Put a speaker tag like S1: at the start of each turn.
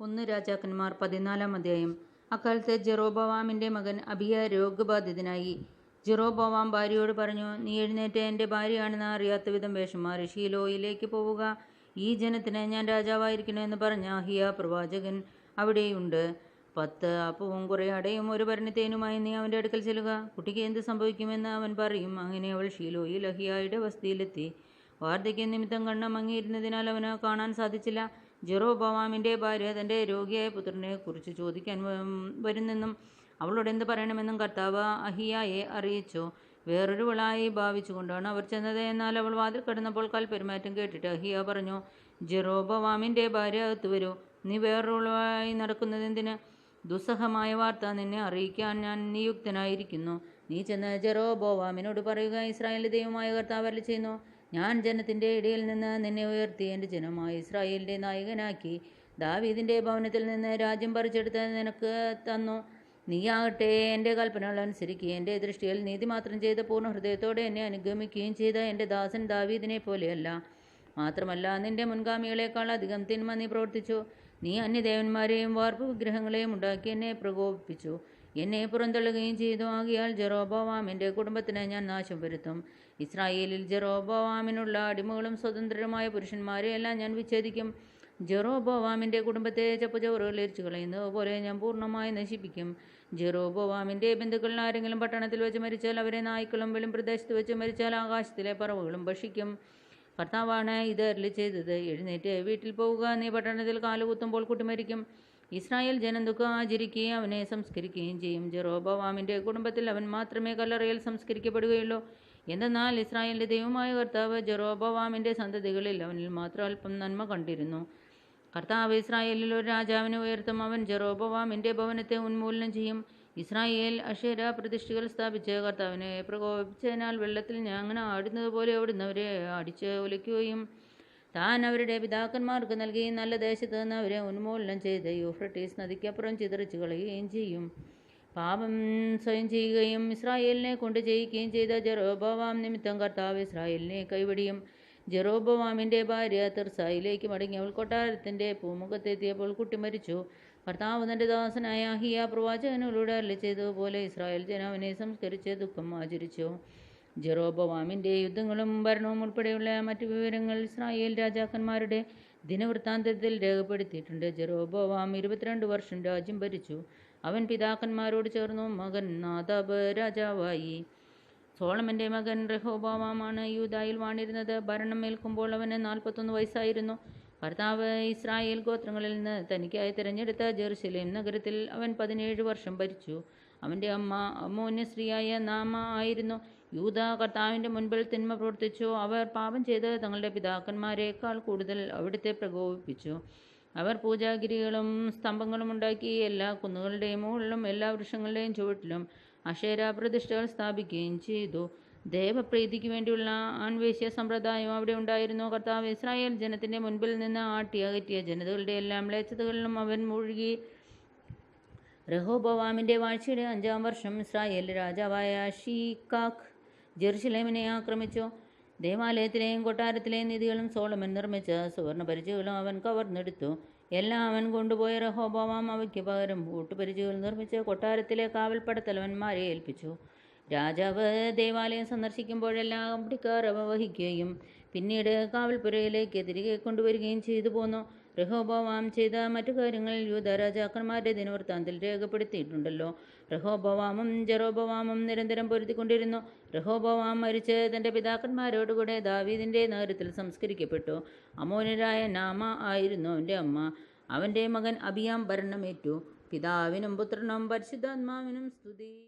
S1: ഒന്ന് രാജാക്കന്മാർ പതിനാലാം അധ്യായം. അക്കാലത്ത് ജെറോബവാമിന്റെ മകൻ അബിയ രോഗബാധിതനായി. ജെറോബവാം ഭാര്യയോട് പറഞ്ഞു നീ എഴുന്നേറ്റ് എന്റെ ഭാര്യയാണെന്ന് അറിയാത്ത വിധം വേഷം മാറി ഷീലോയിലേക്ക് പോവുക. ഈ ജനത്തിന് ഞാൻ രാജാവായിരിക്കണമെന്ന് പറഞ്ഞ അഹിയ പ്രവാചകൻ അവിടെയുണ്ട്. പത്ത് അപ്പവും കുറേ അടയും ഒരു ഭരണത്തേനുമായി നീ അവന്റെ അടുക്കൽ ചെല്ലുക. കുട്ടിക്ക് എന്ത് സംഭവിക്കുമെന്ന് അവൻ പറയും. അങ്ങനെ അവൾ ഷീലോയിൽ അഹിയായുടെ വസതിയിലെത്തി. വാർദ്ധക്യ നിമിത്തം കണ്ണം മങ്ങിയിരുന്നതിനാൽ അവന് കാണാൻ സാധിച്ചില്ല. ജെറോബവാമിന്റെ ഭാര്യ തന്റെ രോഗിയായ പുത്രനെ കുറിച്ച് ചോദിക്കാൻ വരുന്നെന്നും അവളോട് എന്ത് പറയണമെന്നും കർത്താവ് അഹിയായെ അറിയിച്ചു. വേറൊരു വിളായി ഭാവിച്ചുകൊണ്ടാണ് അവർ ചെന്നത് എന്നാൽ അവൾ വാതിൽ കടന്നപ്പോൾ കാൽ പെരുമാറ്റം കേട്ടിട്ട് അഹിയ പറഞ്ഞു ജെറോബവാമിന്റെ ഭാര്യ അകത്ത് വരൂ. നീ വേറൊരുവളായി നടക്കുന്നതെന്തിന് ദുസ്സഹമായ വാർത്ത നിന്നെ അറിയിക്കാൻ ഞാൻ നിയുക്തനായിരിക്കുന്നു. നീ ചെന്ന് ജെറോബോവാമിനോട് പറയുക ഇസ്രായേലിന്റെ ദൈവമായ കർത്താവ് ചെയ്യുന്നു. ഞാൻ ജനത്തിന്റെ ഇടയിൽ നിന്ന് നിന്നെ ഉയർത്തി എന്റെ ജനമായ ഇസ്രായേലിന്റെ നായകനാക്കി ദാവീദിന്റെ ഭവനത്തിൽ നിന്ന് രാജ്യം പറിച്ചെടുത്ത് നിനക്ക് തന്നു. നീയാകട്ടെ എന്റെ കൽപ്പനകൾ അനുസരിക്കുക എന്റെ ദൃഷ്ടിയിൽ നീതി മാത്രം ചെയ്ത പൂർണ ഹൃദയത്തോടെ എന്നെ അനുഗമിക്കുകയും ചെയ്ത എന്റെ ദാസൻ ദാവീദിനെ പോലെയല്ല. മാത്രമല്ല നിന്റെ മുൻഗാമികളെക്കാൾ അധികം തിന്മ നീ പ്രവർത്തിച്ചു. നീ അന്യദേവന്മാരെയും വാർപ്പ് വിഗ്രഹങ്ങളെയും ഉണ്ടാക്കി എന്നെ പ്രകോപിപ്പിച്ചു. എന്നെ പുറന്തള്ളുകയും ചെയ്തു. ആകിയാൽ ജെറോബോവാമിന്റെ കുടുംബത്തിന് ഞാൻ നാശം വരുത്തും. ഇസ്രായേലിൽ ജെറോബോവാമിനുള്ള അടിമകളും സ്വതന്ത്രരുമായ പുരുഷന്മാരെയെല്ലാം ഞാൻ വിച്ഛേദിക്കും. ജെറോബോവാമിന്റെ കുടുംബത്തെ ചപ്പുചവറുകൾ എരിച്ചു കളയുന്നത് ഞാൻ പൂർണമായി നശിപ്പിക്കും. ജെറോബോവാമിന്റെ ബന്ധുക്കളിൽ ആരെങ്കിലും പട്ടണത്തിൽ വെച്ച് മരിച്ചാൽ അവരെ നായ്ക്കളും വെളും പ്രദേശത്ത് വെച്ച് മരിച്ചാൽ ആകാശത്തിലെ പറവുകളും ഭക്ഷിക്കും. കർത്താവാണ് ഇത് അരളി ചെയ്തത്. എഴുന്നേറ്റ് വീട്ടിൽ പോവുക. നീ പട്ടണത്തിൽ കാലുകുത്തുമ്പോൾ കുട്ടി മരിക്കും. ഇസ്രായേൽ ജനം ദുഃഖം ആചരിക്കുകയും അവനെ സംസ്കരിക്കുകയും ചെയ്യും. ജെറോബവാമിന്റെ കുടുംബത്തിൽ അവൻ മാത്രമേ കല്ലറയിൽ സംസ്കരിക്കപ്പെടുകയുള്ളൂ. എന്തെന്നാൽ ഇസ്രായേലിന്റെ ദൈവമായ കർത്താവ് ജെറോബവാമിന്റെ സന്തതികളിൽ അവനിൽ മാത്രം അല്പം നന്മ കണ്ടിരുന്നു. കർത്താവ് ഇസ്രായേലിൽ ഒരു രാജാവിനെ ഉയർത്തും. അവൻ ജെറോബവാമിന്റെ ഭവനത്തെ ഉന്മൂലനം ചെയ്യും. ഇസ്രായേൽ അഷേര പ്രതിഷ്ഠകൾ സ്ഥാപിച്ച് കർത്താവിനെ പ്രകോപിച്ചതിനാൽ വെള്ളത്തിൽ ഞാൻ അങ്ങനെ ആടുന്നതുപോലെ അവിടുന്ന് അവരെ അടിച്ച് ഒലിക്കുകയും താൻ അവരുടെ പിതാക്കന്മാർക്ക് നൽകിയ നല്ല ദേശത്ത് നിന്ന് അവരെ ഉന്മൂലനം ചെയ്ത് യൂഫ്രട്ടീസ് നദിക്കപ്പുറം ചിതറിച്ചു കളയുകയും ചെയ്യും. പാപം സ്വയം ചെയ്യുകയും ഇസ്രായേലിനെ കൊണ്ട് ചെയ്യിക്കുകയും ചെയ്ത ജെറോബവാം നിമിത്തം കർത്താവ് ഇസ്രായേലിനെ കൈവടിയും. ജെറോബവാമിന്റെ ഭാര്യ തിർസായിലേക്ക് മടങ്ങി അവൾ കൊട്ടാരത്തിന്റെ പൂമുഖത്തെത്തിയപ്പോൾ കുട്ടി മരിച്ചു. കർത്താവ് തന്റെ ദാസനായ ഹിയ പ്രവാചകനോട് അരളി ചെയ്തതുപോലെ ഇസ്രായേൽ ജനാവിനെ സംസ്കരിച്ച് ദുഃഖം ആചരിച്ചു. ജെറോബവാമിന്റെ യുദ്ധങ്ങളും ഭരണവും ഉൾപ്പെടെയുള്ള മറ്റു വിവരങ്ങൾ ഇസ്രായേൽ രാജാക്കന്മാരുടെ ദിനവൃത്താന്തത്തിൽ രേഖപ്പെടുത്തിയിട്ടുണ്ട്. ജെറോബവാം ഇരുപത്തിരണ്ട് വർഷം രാജ്യം ഭരിച്ചു. അവൻ പിതാക്കന്മാരോട് ചേർന്നു. മകൻ നാദാബ് രാജാവായി. സോളമന്റെ മകൻ റഹോബാമാണ് യൂതായിൽ വാണിരുന്നത്. ഭരണം ഏൽക്കുമ്പോൾ അവന് നാൽപ്പത്തൊന്ന് വയസ്സായിരുന്നു. ഭർത്താവ് ഇസ്രായേൽ ഗോത്രങ്ങളിൽ നിന്ന് തനിക്കായി തിരഞ്ഞെടുത്ത ജെറുസലേം നഗരത്തിൽ അവൻ പതിനേഴ് വർഷം ഭരിച്ചു. അവന്റെ അമ്മ അമ്മോന്യ സ്ത്രീയായ നാമ ആയിരുന്നു. യൂത കർത്താവിന്റെ മുൻപിൽ തിന്മ പ്രവർത്തിച്ചു. അവർ പാപം ചെയ്ത് തങ്ങളുടെ പിതാക്കന്മാരെക്കാൾ കൂടുതൽ അവിടുത്തെ പ്രകോപിപ്പിച്ചു. അവർ പൂജാഗിരികളും സ്തംഭങ്ങളും ഉണ്ടാക്കി എല്ലാ കുന്നുകളുടെയും മുകളിലും എല്ലാ വൃക്ഷങ്ങളുടെയും ചുവട്ടിലും അക്ഷര പ്രതിഷ്ഠകൾ സ്ഥാപിക്കുകയും ചെയ്തു. ദേവപ്രീതിക്ക് വേണ്ടിയുള്ള ആൺവേശ്യ സമ്പ്രദായം അവിടെ ഉണ്ടായിരുന്നു. കർത്താവ് ഇസ്രായേൽ ജനത്തിന്റെ മുൻപിൽ നിന്ന് ആട്ടി അകറ്റിയ ജനതകളുടെ എല്ലാം മ്ലേച്ഛതകളിലും അവൻ മുഴുകി റഹോബവാമിന്റെ വാഴ്ചയുടെ അഞ്ചാം വർഷം ഇസ്രായേൽ രാജാവായ ഷീകാഖ് ജെറുസലേമിനെ ആക്രമിച്ചു. ദേവാലയത്തിലെയും കൊട്ടാരത്തിലെയും നിധികളും സോളമൻ നിർമ്മിച്ച സുവർണ പരിചയകളും അവൻ കവർന്നെടുത്തു. എല്ലാം അവൻ കൊണ്ടുപോയ റഹോബവാം അവയ്ക്ക് പകരം ഊട്ടുപരിചകൾ നിർമ്മിച്ച് കൊട്ടാരത്തിലെ കാവൽപ്പടത്തലവന്മാരെ ഏൽപ്പിച്ചു. രാജാവ് ദേവാലയം സന്ദർശിക്കുമ്പോഴെല്ലാം പിടിക്കാർ അവവഹിക്കുകയും പിന്നീട് കാവൽപ്പുരയിലേക്ക് തിരികെ കൊണ്ടുവരികയും ചെയ്തു പോന്നു. റഹോബവാം ചെയ്ത മറ്റു കാര്യങ്ങൾ യൂത രാജാക്കന്മാരുടെ ദിനവൃത്താന്തിൽ രേഖപ്പെടുത്തിയിട്ടുണ്ടല്ലോ. റഹോബവാമും ജെറോബവാമും നിരന്തരം പൊരുത്തിക്കൊണ്ടിരുന്നു റഹോബവാം മരിച്ച് തന്റെ പിതാക്കന്മാരോടുകൂടെ ദാവീദിന്റെ നഗരത്തിൽ സംസ്കരിക്കപ്പെട്ടു. അമോനരായ നാമ ആയിരുന്നു അവന്റെ അമ്മ. അവന്റെ മകൻ അബിയാം ഭരണമേറ്റു. പിതാവിനും പുത്രനും പരിശുദ്ധാത്മാവിനും സ്തുതി.